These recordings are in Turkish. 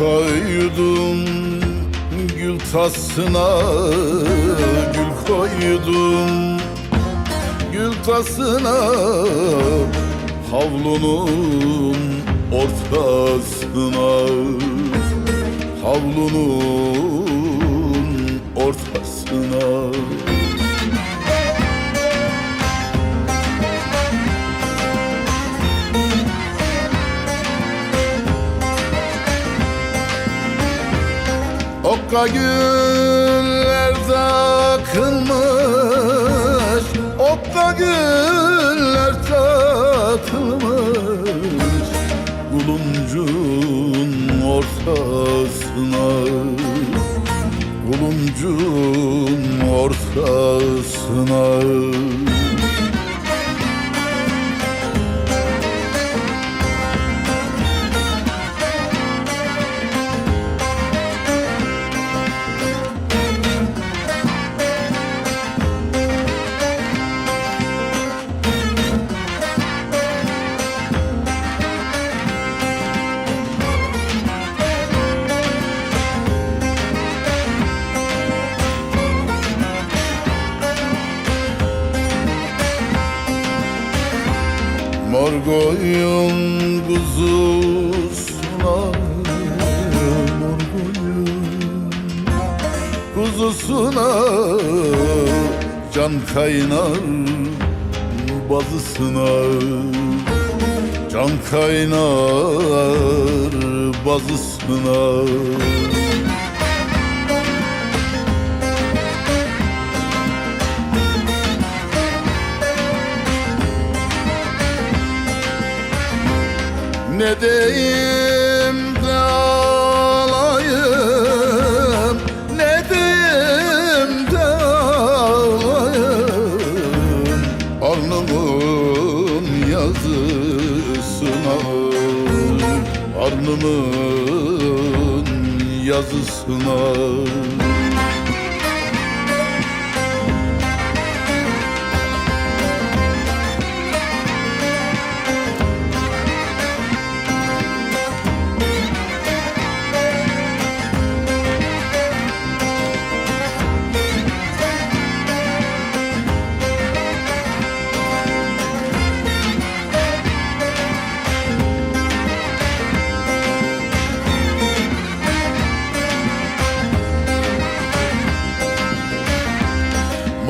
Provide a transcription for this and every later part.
koydum Gül tasına gül koydum Gül tasına. Havlunun ortasına Havlunun ortasına Okka güller takılmış Okka güller takılmış. Kuluncun ortasına Kuluncun ortasına Mor koyun kuzusuna Mor koyun kuzusuna Can kaynar bazısına Can kaynar bazısına Ne diyeyim de alayım Ne diyeyim de alayım Alnımın yazısına Alnımın yazısına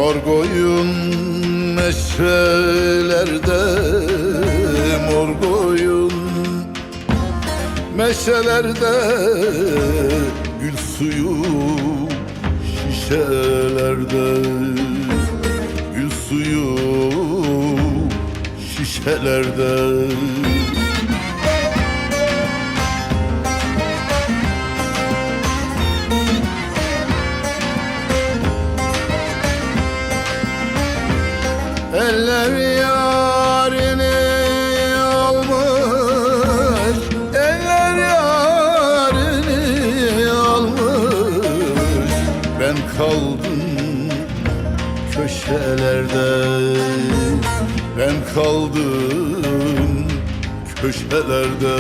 Mor koyun meşelerde Mor koyun meşelerde Gül suyu şişelerde. Gül suyu şişelerde Eller yarini almış Eller yarini almış. Ben kaldım köşelerde Ben kaldım köşelerde